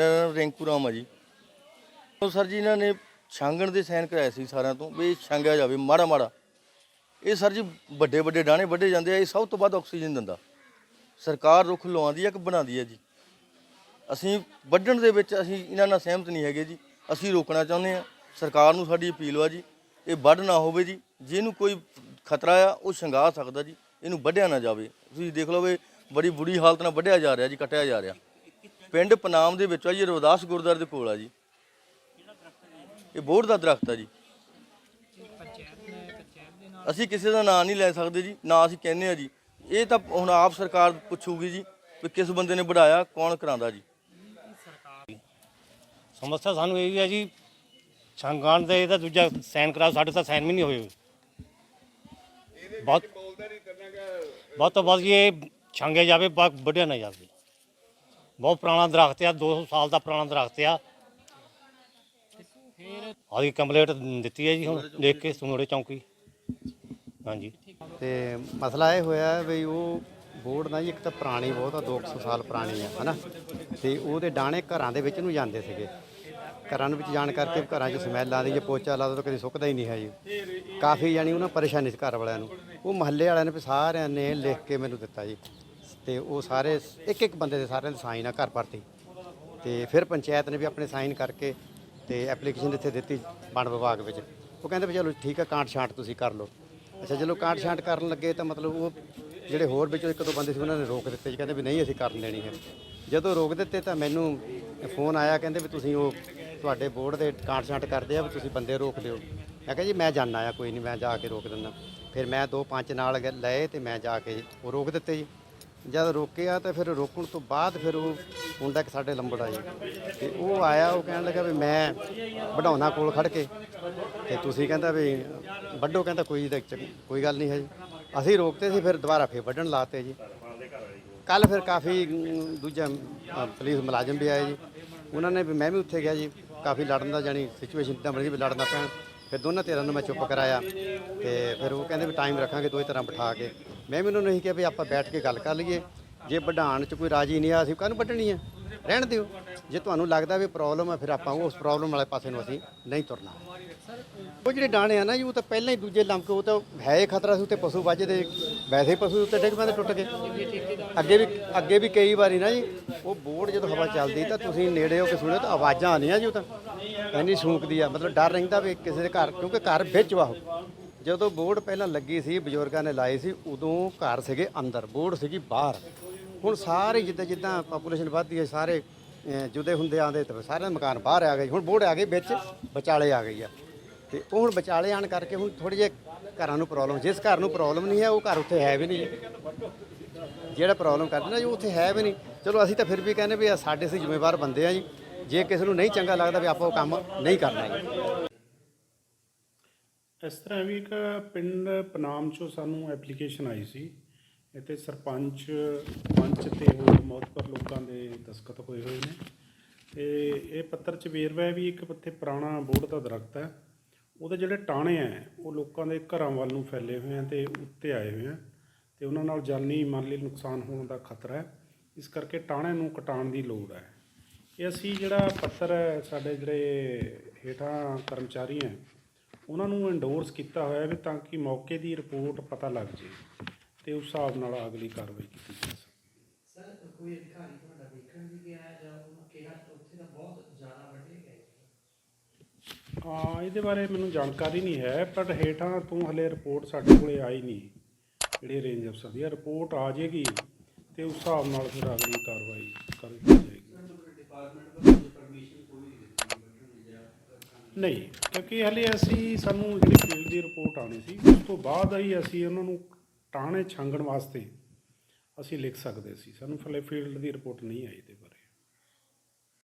ਮੇਰਾ ਨਾਮ ਰਿੰਕੂ ਰਾਮ ਆ ਜੀ। ਉਹ ਸਰ ਜੀ, ਇਹਨਾਂ ਨੇ ਛਾਂਗਣ ਦੇ ਸਾਈਨ ਕਰਾਏ ਸੀ ਸਾਰਿਆਂ ਤੋਂ ਵੀ ਇਹ ਛਾਂਗਿਆ ਜਾਵੇ, ਮਾੜਾ ਮਾੜਾ। ਇਹ ਸਰ ਜੀ ਵੱਡੇ ਵੱਡੇ ਡਾਣੇ ਵੱਢੇ ਜਾਂਦੇ ਆ, ਇਹ ਸਭ ਤੋਂ ਵੱਧ ਆਕਸੀਜਨ ਦਿੰਦਾ। ਸਰਕਾਰ ਰੁੱਖ ਲਵਾਉਂਦੀ ਆ ਕਿ ਬਣਾਉਂਦੀ ਆ ਜੀ? ਅਸੀਂ ਵੱਢਣ ਦੇ ਵਿੱਚ ਅਸੀਂ ਇਹਨਾਂ ਨਾਲ ਸਹਿਮਤ ਨਹੀਂ ਹੈਗੇ ਜੀ। ਅਸੀਂ ਰੋਕਣਾ ਚਾਹੁੰਦੇ ਆ। ਸਰਕਾਰ ਨੂੰ ਸਾਡੀ ਅਪੀਲ ਵਾ ਜੀ, ਇਹ ਵੱਢ ਨਾ ਹੋਵੇ ਜੀ। ਜਿਹਨੂੰ ਕੋਈ ਖਤਰਾ ਆ, ਉਹ ਸ਼ੰਗਾ ਸਕਦਾ ਜੀ। ਇਹਨੂੰ ਵੱਢਿਆ ਨਾ ਜਾਵੇ। ਤੁਸੀਂ ਦੇਖ ਲਓ ਵੀ ਬੜੀ ਬੁਰੀ ਹਾਲਤ ਨਾਲ ਵੱਢਿਆ ਜਾ ਰਿਹਾ ਜੀ, ਕੱਟਿਆ ਜਾ ਰਿਹਾ। ਪਿੰਡ ਪਨਾਮ ਦੇ ਵਿੱਚ ਆ ਜੀ ਰਵਿਦਾਸ ਗੁਰਦੁਆਰੇ ਦੇ ਕੋਲ ਆ ਜੀ। ਇਹ ਬੋਰਡ ਦਾ ਦਰਖਤ ਆ ਜੀ। ਅਸੀਂ ਕਿਸੇ ਦਾ ਨਾਂ ਨਹੀਂ ਲੈ ਸਕਦੇ ਜੀ ਨਾ ਅਸੀਂ ਕਹਿੰਦੇ ਆ ਜੀ। ਇਹ ਤਾਂ ਹੁਣ ਆਪ ਸਰਕਾਰ ਪੁੱਛੂਗੀ ਜੀ ਵੀ ਕਿਸ ਬੰਦੇ ਨੇ ਵਧਾਇਆ ਕੌਣ ਕਰਾਂਦਾ ਜੀ। ਸਮੱਸਿਆ ਸਾਨੂੰ ਇਹ ਵੀ ਹੈ ਜੀ ਛੰਗਾਣ ਦੇ ਇਹਦਾ ਦੂਜਾ ਸਾਈਨ ਕਰਾ ਸਾਡੇ ਤਾਂ ਸਾਈਨ ਵੀ ਨਹੀਂ ਹੋਏ ਬਹੁਤ ਬਹੁਤ ਤੋਂ ਬਹੁਤ ਇਹ ਛੰਗੇ ਜਾਵੇ ਵੱਢਿਆ ਨਾ ਜਾਵੇ। ਬਹੁਤ ਪੁਰਾਣਾ ਦਰਖਤ ਆ 200 ਸਾਲ ਦਾ ਪੁਰਾਣਾ ਦਰਖਤ ਆ। ਆਦੀ ਕੰਪਲੀਟ ਦਿੱਤੀ ਹੈ ਜੀ ਹੁਣ, ਦੇਖ ਕੇ ਸੁਨੋੜੇ ਚੌਂਕੀ। ਹਾਂਜੀ। ਤੇ ਮਸਲਾ ਇਹ ਹੋਇਆ ਵੀ ਉਹ ਬੋਰਡ ਨਾ ਜੀ, ਇੱਕ ਤਾਂ ਪੁਰਾਣੀ ਬਹੁਤ ਆ 200 ਸਾਲ ਪੁਰਾਣੀ ਆ, ਹਨਾ? ਤੇ ਉਹਦੇ ਡਾਣੇ ਘਰਾਂ ਦੇ ਵਿੱਚ ਨੂੰ ਜਾਂਦੇ ਸੀਗੇ। ਘਰਾਂ ਦੇ ਵਿੱਚ ਜਾਣ ਕਰਕੇ ਘਰਾਂ 'ਚ ਸਮੈਲ ਆਉਂਦੀ ਜੇ ਪੋਚਾ ਲਾ ਦੋ ਤਾਂ ਕਦੇ ਸੁੱਕਦਾ ਹੀ ਨਹੀਂ ਹੈ ਜੀ। ਕਾਫੀ ਜਾਨੀ ਉਹਨਾਂ ਪਰੇਸ਼ਾਨੀ ਸੀ ਘਰ ਵਾਲਿਆਂ ਨੂੰ। ਉਹ ਮਹੱਲੇ ਵਾਲਿਆਂ ਨੇ ਵੀ ਸਾਰਿਆਂ ਨੇ ਲਿਖ ਕੇ ਮੈਨੂੰ ਦਿੱਤਾ ਜੀ। ਤੇ ਉਹ ਸਾਰੇ ਇੱਕ ਇੱਕ ਬੰਦੇ ਦੇ ਸਾਰਿਆਂ ਦੇ ਸਾਈਨ ਆ ਘਰ ਭਰਤੀ ਤੇ। ਫਿਰ ਪੰਚਾਇਤ ਨੇ ਵੀ ਆਪਣੇ ਸਾਈਨ ਕਰਕੇ ਤੇ ਐਪਲੀਕੇਸ਼ਨ ਇੱਥੇ ਦਿੱਤੀ ਵਣ ਵਿਭਾਗ ਵਿੱਚ। ਉਹ ਕਹਿੰਦੇ ਵੀ ਚਲੋ ਠੀਕ ਆ ਕਾਂਟ ਛਾਂਟ ਤੁਸੀਂ ਕਰ ਲਓ। ਅੱਛਾ ਚਲੋ ਕਾਂਟ ਛਾਂਟ ਕਰਨ ਲੱਗੇ ਤਾਂ ਮਤਲਬ ਉਹ ਜਿਹੜੇ ਹੋਰ ਵਿੱਚੋਂ ਇੱਕ ਦੋ ਬੰਦੇ ਸੀ, ਉਹਨਾਂ ਨੇ ਰੋਕ ਦਿੱਤੇ ਜੀ। ਕਹਿੰਦੇ ਵੀ ਨਹੀਂ, ਅਸੀਂ ਕਰਨ ਦੇਣੀ ਹੈ। ਜਦੋਂ ਰੋਕ ਦਿੱਤੇ ਤਾਂ ਮੈਨੂੰ ਫੋਨ ਆਇਆ, ਕਹਿੰਦੇ ਵੀ ਤੁਸੀਂ ਉਹ ਤੁਹਾਡੇ ਬੋਰਡ ਦੇ ਕਾਂਟ ਛਾਂਟ ਕਰਦੇ ਆ, ਵੀ ਤੁਸੀਂ ਬੰਦੇ ਰੋਕ ਦਿਓ। ਮੈਂ ਕਿਹਾ ਜੀ, ਮੈਂ ਜਾਣਾ ਆ, ਕੋਈ ਨਹੀਂ, ਮੈਂ ਜਾ ਕੇ ਰੋਕ ਦਿੰਦਾ। ਫਿਰ ਮੈਂ ਦੋ ਪੰਜ ਨਾਲ ਗ- ਲਏ ਤੇ ਮੈਂ ਜਾ ਕੇ ਉਹ ਰੋਕ ਦਿੱਤੇ ਜੀ। ਜਦ ਰੋਕਿਆ ਤਾਂ ਫਿਰ ਰੋਕਣ ਤੋਂ ਬਾਅਦ ਫਿਰ ਉਹ ਮੁੰਡਾ ਇੱਕ ਸਾਡੇ ਲੰਬੜ ਆ ਜੀ ਤੇ ਉਹ ਆਇਆ ਉਹ ਕਹਿਣ ਲੱਗਾ ਵੀ ਮੈਂ ਵਢਾਉਣਾ ਕੋਲ ਖੜ ਕੇ। ਤੇ ਤੁਸੀਂ ਕਹਿੰਦਾ ਵੀ ਵੱਡੋ ਕਹਿੰਦਾ ਕੋਈ ਤਾਂ ਚ- ਕੋਈ ਗੱਲ ਨਹੀਂ ਹੈ ਜੀ। ਅਸੀਂ ਰੋਕਤੇ ਸੀ ਫਿਰ ਦੁਬਾਰਾ ਫਿਰ ਵੱਢਣ ਲਾਤੇ ਜੀ। ਕੱਲ ਫਿਰ ਕਾਫੀ ਅਮ, ਦੂਜਾ ਅ, ਪੁਲਿਸ ਮੁਲਾਜ਼ਮ ਵੀ ਆਏ ਜੀ। ਉਹਨਾਂ ਨੇ ਵੀ ਮੈਂ ਵੀ ਉੱਥੇ ਗਿਆ ਜੀ। ਕਾਫੀ ਲੜਨ ਦਾ ਜਾਣੀ ਸਿਚੁਏਸ਼ਨ ਤਾਂ ਬਣੀ ਵੀ ਲੜਨਾ ਪੈਣ ਫਿਰ ਦੋਨਾਂ ਧਿਰਾਂ ਨੂੰ ਮੈਂ ਚੁੱਪ ਕਰਾਇਆ। ਤੇ ਫਿਰ ਉਹ ਕਹਿੰਦੇ ਵੀ ਟਾਈਮ ਰੱਖਾਂਗੇ ਦੋਈ ਤਰ੍ਹਾਂ ਬਿਠਾ ਕੇ। ਮੈਂ ਵੀ ਉਹਨਾਂ ਨੂੰ ਇਹੀ ਕਿਹਾ ਵੀ ਆਪਾਂ ਬੈਠ ਕੇ ਗੱਲ ਕਰ ਲਈਏ। ਜੇ ਵਢਾਉਣ 'ਚ ਕੋਈ ਰਾਜੀ ਨਹੀਂ ਆ, ਅਸੀਂ ਕਾਹਨੂੰ ਵੱਢਣੀ ਆ? ਰਹਿਣ ਦਿਓ। ਜੇ ਤੁਹਾਨੂੰ ਲੱਗਦਾ ਵੀ ਪ੍ਰੋਬਲਮ ਹੈ ਫਿਰ ਆਪਾਂ ਉਸ ਪ੍ਰੋਬਲਮ ਵਾਲੇ ਪਾਸੇ ਨੂੰ ਅਸੀਂ ਨਹੀਂ ਤੁਰਨਾ। ਉਹ ਜਿਹੜੇ ਡਾਣੇ ਆ ਨਾ ਜੀ, ਉਹ ਤਾਂ ਪਹਿਲਾਂ ਹੀ ਦੂਜੇ ਲੰਮਕ ਉਹ ਤਾਂ ਹੈ ਹੀ ਖਤਰਾ ਸੀ, ਉੱਤੇ ਪਸ਼ੂ ਵੱਜਦੇ ਵੈਸੇ ਹੀ ਪਸ਼ੂ ਉੱਤੇ ਡਿੱਗ ਪੈਂਦੇ, ਟੁੱਟ ਗਏ ਅੱਗੇ ਵੀ ਅੱਗੇ ਵੀ ਕਈ ਵਾਰੀ ਨਾ ਜੀ, ਉਹ ਬੋਰਡ ਜਦੋਂ ਹਵਾ ਚੱਲਦੀ ਤਾਂ ਤੁਸੀਂ ਨੇੜੇ ਹੋ ਕੇ ਸੁਣਿਓ ਤਾਂ ਆਵਾਜ਼ਾਂ ਆਉਂਦੀਆਂ ਜੀ ਉਹ ਤਾਂ। ਇੰਨੀ ਸੂਕਦੀ ਆ, ਮਤਲਬ ਡਰ ਰਹਿੰਦਾ ਵੀ ਕਿਸੇ ਦੇ ਘਰ, ਕਿਉਂਕਿ ਘਰ ਵਿੱਚ ਵਾ ਜਦੋਂ ਬੋਰਡ ਪਹਿਲਾਂ ਲੱਗੀ ਸੀ, ਬਜ਼ੁਰਗਾਂ ਨੇ ਲਾਈ ਸੀ, ਉਦੋਂ ਘਰ ਸੀਗੇ ਅੰਦਰ, ਬੋਰਡ ਸੀਗੀ ਬਾਹਰ। ਹੁਣ ਸਾਰੇ ਜਿੱਦਾਂ ਜਿੱਦਾਂ ਪਾਪੂਲੇਸ਼ਨ ਵੱਧਦੀ ਹੈ, ਸਾਰੇ ਜੁਦੇ ਹੁੰਦੇ ਆਂਦੇ ਤੇ ਸਾਰੇ ਮਕਾਨ ਬਾਹਰ ਆ ਗਏ। ਹੁਣ ਬੋਰਡ ਆ ਗਏ ਵਿੱਚ, ਵਿਚਾਲੇ ਆ ਗਈ ਆ। ਤੇ ਉਹ ਹੁਣ ਵਿਚਾਲੇ ਆਣ ਕਰਕੇ ਹੁਣ ਥੋੜੇ ਜਿਹੇ ਘਰਾਂ ਨੂੰ ਪ੍ਰੋਬਲਮ ਜਿਸ ਘਰ ਨੂੰ ਪ੍ਰੋਬਲਮ ਨਹੀਂ ਹੈ, ਉਹ ਘਰ ਉੱਥੇ ਹੈ ਵੀ ਨਹੀਂ। ਜਿਹੜਾ ਪ੍ਰੋਬਲਮ ਕਰਦੇ ਨਾ ਜੀ ਉਹ ਉੱਥੇ ਹੈ ਵੀ ਨਹੀਂ। ਚਲੋ, ਅਸੀਂ ਤਾਂ ਫਿਰ ਵੀ ਕਹਿੰਦੇ ਵੀ ਸਾਡੇ ਅਸੀਂ ਜ਼ਿੰਮੇਵਾਰ ਬੰਦੇ ਆ ਜੀ। ਜੇ ਕਿਸੇ ਨੂੰ ਨਹੀਂ ਚੰਗਾ ਲੱਗਦਾ ਵੀ ਆਪਾਂ ਉਹ ਕੰਮ ਨਹੀਂ ਕਰਨਾ ਜੀ। ਇਸ ਤਰ੍ਹਾਂ ਵੀ ਇੱਕ ਪਿੰਡ ਪਨਾਮ ਚੋਂ ਸਾਨੂੰ ਐਪਲੀਕੇਸ਼ਨ ਆਈ ਸੀ। ਇੱਥੇ ਸਰਪੰਚ, ਪੰਚ ਤੇ ਹੋਰ ਮੌਤਬਰ ਲੋਕਾਂ ਦੇ ਦਸਖਤ ਹੋਏ ਹੋਏ ਨੇ। ਤੇ ਇਹ ਪੱਤਰ ਚ ਵੇਰਵਾ ਵੀ ਇੱਕ ਇੱਥੇ ਪੁਰਾਣਾ ਬੋਰਡ ਦਾ ਦਰਖਤ ਹੈ। ਉਹਦੇ ਜਿਹੜੇ ਟਾਣੇ ਆ, ਉਹ ਲੋਕਾਂ ਦੇ ਘਰਾਂ ਵੱਲ ਨੂੰ ਫੈਲੇ ਹੋਏ ਆ ਤੇ ਉੱਤੇ ਆਏ ਹੋਏ ਆ। ਤੇ ਉਹਨਾਂ ਨਾਲ ਜਾਨੀ ਮਾਲੀ ਨੁਕਸਾਨ ਹੋਣ ਦਾ ਖਤਰਾ ਹੈ। ਇਸ ਕਰਕੇ ਟਾਣੇ ਨੂੰ ਕਟਾਉਣ ਦੀ ਲੋੜ ਹੈ। ਇਹ ਅਸੀਂ ਜਿਹੜਾ ਪੱਤਰ ਹੈ, ਸਾਡੇ ਜਿਹੜੇ ਹੇਠਾਂ ਕਰਮਚਾਰੀ ਹੈ ਉਹਨਾਂ ਨੂੰ ਐਂਡੋਰਸ ਕੀਤਾ ਹੋਇਆ ਵੀ ਤਾਂ ਕਿ ਮੌਕੇ ਦੀ ਰਿਪੋਰਟ ਪਤਾ ਲੱਗ ਜੇ ਤੇ ਉਸ ਹਿਸਾਬ ਨਾਲ ਅਗਲੀ ਕਾਰਵਾਈ ਕੀਤੀ ਜਾ ਸਕੇ। ਹਾਂ ਇਹਦੇ ਬਾਰੇ ਮੈਨੂੰ ਜਾਣਕਾਰੀ ਨਹੀਂ ਹੈ ਪਰ ਹੇਠਾਂ ਤੋਂ ਹਲੇ ਰਿਪੋਰਟ ਸਾਡੇ ਕੋਲੇ ਆਈ ਨਹੀਂ ਜਿਹੜੀ ਰੇਂਜ ਅਫਸਰ ਦੀ। ਰਿਪੋਰਟ ਆ ਜਾਏਗੀ ਤੇ ਉਸ ਹਿਸਾਬ ਨਾਲ ਫਿਰ ਅਗਲੀ ਕਾਰਵਾਈ ਕਰ ਦਿੱਤੀ ਜਾਏਗੀ। ਨਹੀਂ, ਕਿਉਂਕਿ ਹਲੇ ਅਸੀਂ ਸਾਨੂੰ ਜਿਹੜੀ ਫੀਲਡ ਦੀ ਰਿਪੋਰਟ ਆਣੀ ਸੀ, ਉਸ ਤੋਂ ਬਾਅਦ ਹੀ ਅਸੀਂ ਉਹਨਾਂ ਨੂੰ ਟਾਣੇ ਛਾਂਗਣ ਵਾਸਤੇ ਅਸੀਂ ਲਿਖ ਸਕਦੇ ਸੀ। ਸਾਨੂੰ ਫਲੇ ਫੀਲਡ ਦੀ ਰਿਪੋਰਟ ਨਹੀਂ ਆਈ ਤੇ